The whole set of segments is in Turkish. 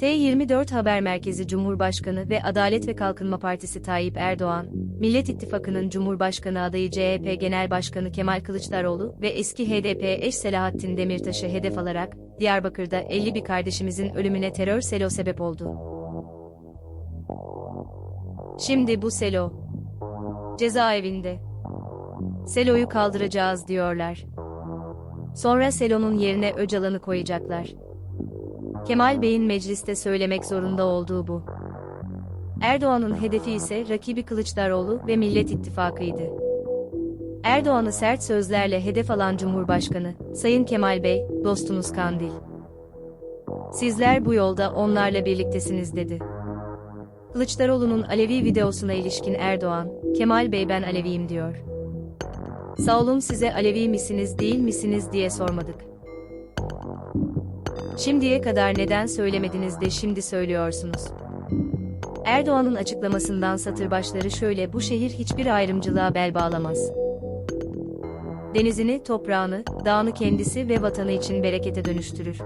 T24 Haber Merkezi Cumhurbaşkanı ve Adalet ve Kalkınma Partisi Tayyip Erdoğan, Millet İttifakı'nın Cumhurbaşkanı adayı CHP Genel Başkanı Kemal Kılıçdaroğlu ve eski HDP eş Selahattin Demirtaş'ı hedef alarak, Diyarbakır'da 50 bir kardeşimizin ölümüne terör selo sebep oldu. Şimdi bu selo cezaevinde. Selo'yu kaldıracağız diyorlar. Sonra Selo'nun yerine Öcalan'ı koyacaklar. Kemal Bey'in mecliste söylemek zorunda olduğu bu. Erdoğan'ın hedefi ise rakibi Kılıçdaroğlu ve Millet İttifakı'ydı. Erdoğan'ı sert sözlerle hedef alan Cumhurbaşkanı, Sayın Kemal Bey, dostunuz Kandil. Sizler bu yolda onlarla birliktesiniz dedi. Kılıçdaroğlu'nun Alevi videosuna ilişkin Erdoğan, Kemal Bey ben Aleviyim diyor. Sağ olun size Alevi misiniz değil misiniz diye sormadık. Şimdiye kadar neden söylemediniz de şimdi söylüyorsunuz. Erdoğan'ın açıklamasından satır başları şöyle bu şehir hiçbir ayrımcılığa bel bağlamaz. Denizini, toprağını, dağını kendisi ve vatanı için berekete dönüştürür.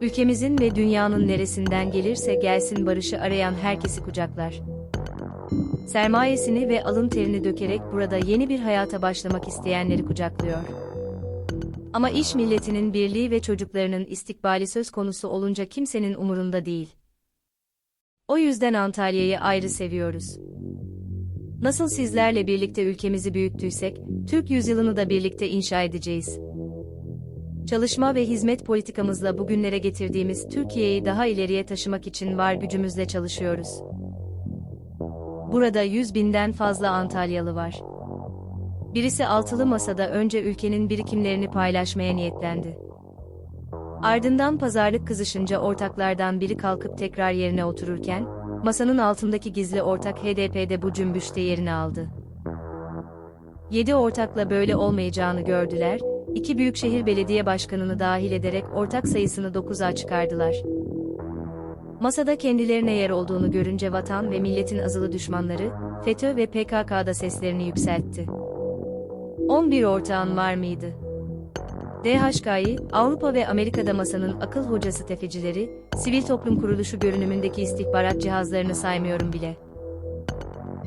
Ülkemizin ve dünyanın neresinden gelirse gelsin barışı arayan herkesi kucaklar. Sermayesini ve alın terini dökerek burada yeni bir hayata başlamak isteyenleri kucaklıyor. Ama iş milletinin birliği ve çocuklarının istikbali söz konusu olunca kimsenin umurunda değil. O yüzden Antalya'yı ayrı seviyoruz. Nasıl sizlerle birlikte ülkemizi büyüttüysek, Türk yüzyılını da birlikte inşa edeceğiz. Çalışma ve hizmet politikamızla bugünlere getirdiğimiz Türkiye'yi daha ileriye taşımak için var gücümüzle çalışıyoruz. Burada 100 binden fazla Antalyalı var. Birisi altılı masada önce ülkenin birikimlerini paylaşmaya niyetlendi. Ardından pazarlık kızışınca ortaklardan biri kalkıp tekrar yerine otururken, masanın altındaki gizli ortak HDP'de bu cümbüşte yerini aldı. Yedi ortakla böyle olmayacağını gördüler, iki büyükşehir belediye başkanını dahil ederek ortak sayısını 9'a çıkardılar. Masada kendilerine yer olduğunu görünce vatan ve milletin azılı düşmanları, FETÖ ve PKK'da seslerini yükseltti. 11 ortağın var mıydı? DHK'yı, Avrupa ve Amerika'da masanın akıl hocası tefecileri, sivil toplum kuruluşu görünümündeki istihbarat cihazlarını saymıyorum bile.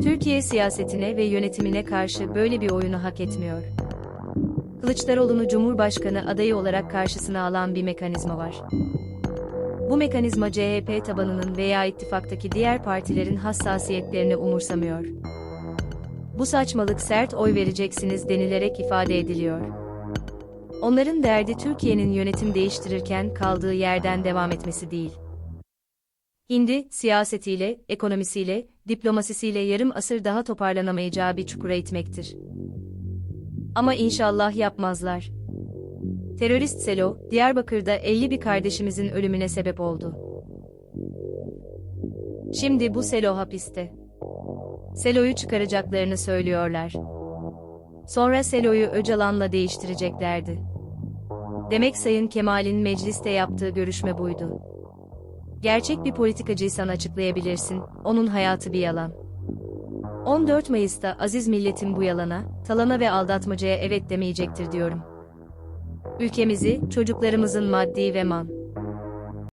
Türkiye siyasetine ve yönetimine karşı böyle bir oyunu hak etmiyor. Kılıçdaroğlu'nu Cumhurbaşkanı adayı olarak karşısına alan bir mekanizma var. Bu mekanizma CHP tabanının veya ittifaktaki diğer partilerin hassasiyetlerini umursamıyor. Bu saçmalık sert oy vereceksiniz denilerek ifade ediliyor. Onların derdi Türkiye'nin yönetim değiştirirken kaldığı yerden devam etmesi değil. Hindi, siyasetiyle, ekonomisiyle, diplomasisiyle yarım asır daha toparlanamayacağı bir çukura itmektir. Ama inşallah yapmazlar. Terörist Selo, Diyarbakır'da 50 bir kardeşimizin ölümüne sebep oldu. Şimdi bu Selo hapiste. Selo'yu çıkaracaklarını söylüyorlar. Sonra Selo'yu Öcalan'la değiştireceklerdi. Demek Sayın Kemal'in mecliste yaptığı görüşme buydu. Gerçek bir politikacıysan açıklayabilirsin, onun hayatı bir yalan. 14 Mayıs'ta aziz milletin bu yalana, talana ve aldatmacaya evet demeyecektir diyorum. Ülkemizi, çocuklarımızın maddi ve man